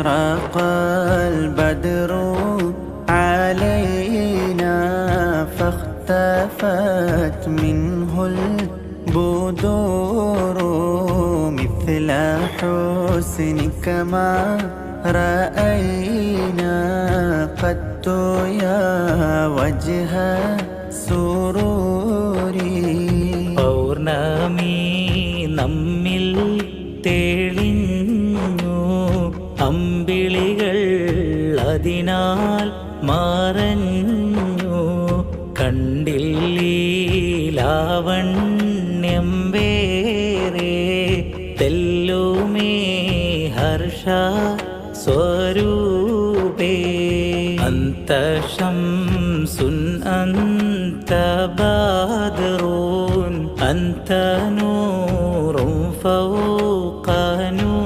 أشرق البدر علينا فاختفت منه البدور مثل حسنك ما رأينا قد يا وجه سروري പൗർണമി നമ്മിൽ തെളിഞ്ഞു കമ്പിളികൾ അതിനാൽ മാറഞ്ഞു. കണ്ടില്ലാവണ്യം വേറെ തെല്ലുമേ ഹർഷ സ്വരൂപേ. അന്തം സുൻ അന്ത ബദറൂൻ അന്തനൂറും ഫൗ കനൂ